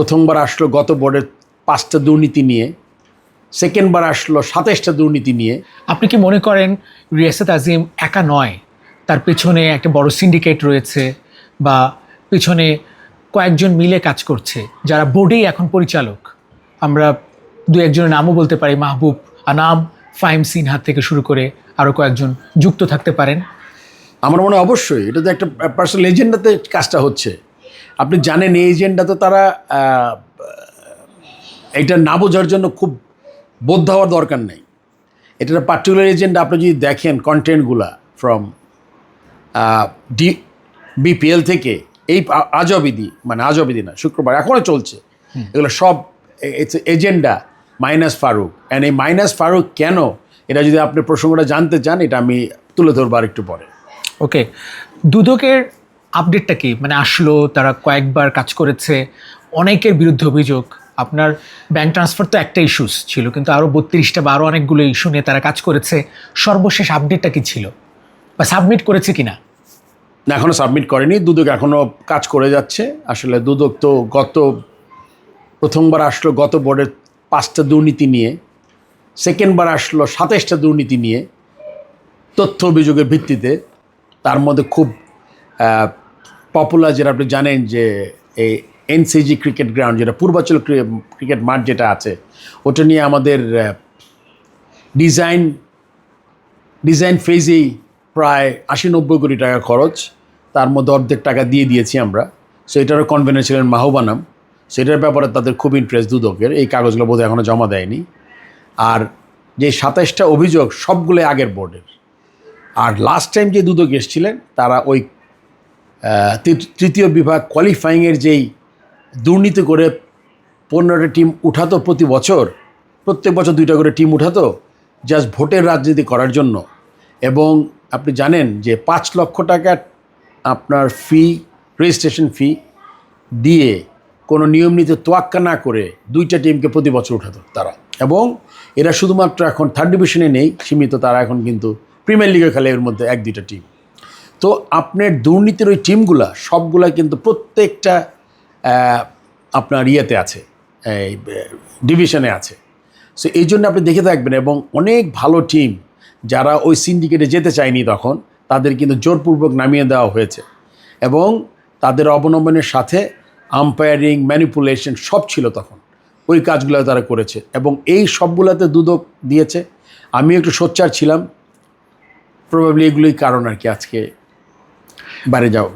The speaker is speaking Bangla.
প্রথমবার আসলো গত বোর্ডের পাঁচটা দুর্নীতি নিয়ে সেকেন্ডবার আসলো সাতাইশটা দুর্নীতি নিয়ে। আপনি কি মনে করেন রিয়াসাত আজিম একা নয়? তার পেছনে একটা বড় সিন্ডিকেট রয়েছে বা পেছনে কয়েকজন মিলে কাজ করছে যারা বোর্ডেই এখন পরিচালক। আমরা দু একজনের নামও বলতে পারি মাহবুব আনাম ফাইম সিনহা থেকে শুরু করে আরও কয়েকজন যুক্ত থাকতে পারেন। আমার মনে অবশ্যই এটা তো একটা পার্সোনাল এজেন্ডাতে কাজটা হচ্ছে। আপনি জানেন এই এজেন্ডা তো তারা এটা না বোঝার জন্য খুব বোধ হওয়ার দরকার নেই। এটা পার্টিকুলার এজেন্ডা আপনি যদি দেখেন কন্টেন্টগুলা ফ্রম ডি বিপিএল থেকে এই আজ অবিধি মানে আজ অবিধি না শুক্রবার এখনও চলছে। এগুলো সব it's agenda minus Faruk and এই মাইনাস ফারুক কেন? এটা যদি আপনি প্রসঙ্গটা জানতে চান এটা আমি তুলে ধরবো আর একটু পরে। ওকে দুদকের আপডেটটা কি? মানে আসলো, তারা কয়েকবার কাজ করেছে, অনেকের বিরুদ্ধে অভিযোগ। আপনার ব্যাংক ট্রান্সফার তো একটা ইস্যুস ছিল, কিন্তু আরও বত্রিশটা বা আরও অনেকগুলো ইস্যু নিয়ে তারা কাজ করেছে। সর্বশেষ আপডেটটা কি ছিল? বা সাবমিট করেছে কি না এখনও সাবমিট করেনি। দুদক এখনও কাজ করে যাচ্ছে। আসলে দুদক তো গত, প্রথমবার আসলো গত বোর্ডের পাঁচটা দুর্নীতি নিয়ে। সেকেন্ডবার আসলো সাতাইশটা দুর্নীতি নিয়ে। তথ্য অভিযোগের ভিত্তিতে। তার মধ্যে খুব পপুলার যেটা আপনি জানেন যে এই এনসিজি ক্রিকেট গ্রাউন্ড যেটা পূর্বাঞ্চল ক্রি- ক্রিকেট মাঠ যেটা আছে, ওটা নিয়ে আমাদের ডিজাইন ডিজাইন ফেজেই প্রায় আশি নব্বই কোটি টাকা খরচ। তার মধ্যে অর্ধেক টাকা দিয়ে দিয়েছি আমরা। সো এটারও কনভেনার ছিলেন মাহবানাম সেটার ব্যাপারে তাদের খুব ইন্টারেস্ট দুদকের। এই কাগজগুলো বোধহয় এখনও জমা দেয়নি। আর যে সাতাইশটা অভিযোগ সবগুলোই আগের বোর্ডের আর লাস্ট টাইম যে দুদক এসেছিলেন, তারা ওই তৃতীয় বিভাগ কোয়ালিফাইংয়ের যেই দুর্নীতি করে পনেরোটা টিম উঠাতো প্রতি বছর, প্রত্যেক বছর দুইটা করে টিম উঠাতো জাস্ট ভোটের রাজনীতি করার জন্য। এবং আপনি জানেন যে পাঁচ লক্ষ টাকা আপনার ফি রেজিস্ট্রেশন ফি দিয়ে কোনো নিয়ম নীতি তোয়াক্কা না করে দুইটা টিমকে প্রতি বছর উঠাতো তারা। এবং এরা শুধুমাত্র এখন থার্ড ডিভিশনে নেই, সীমিত তারা এখন কিন্তু প্রিমিয়ার লিগে খেলে এর মধ্যে এক দুইটা টিম তো আপনার দুর্নীতির ওই টিমগুলা, সবগুলা কিন্তু প্রত্যেকটা আপনার ইয়েতে আছে, এই ডিভিশনে আছে। সো এই জন্য আপনি দেখে থাকবেন এবং অনেক ভালো টিম যারা ওই সিন্ডিকেটে যেতে চায়নি তখন, তাদের কিন্তু জোরপূর্বক নামিয়ে দেওয়া হয়েছে। এবং তাদের অবলম্বনের সাথে আম্পায়ারিং ম্যানিপুলেশন সব ছিল তখন। ওই কাজগুলো তারা করেছে এবং এই সবগুলোতে দুদক দিয়েছে। আমি একটু সোচ্চার ছিলাম। প্রবাবলি এগুলোই কারণ আর কি আজকে বাইরে যাও।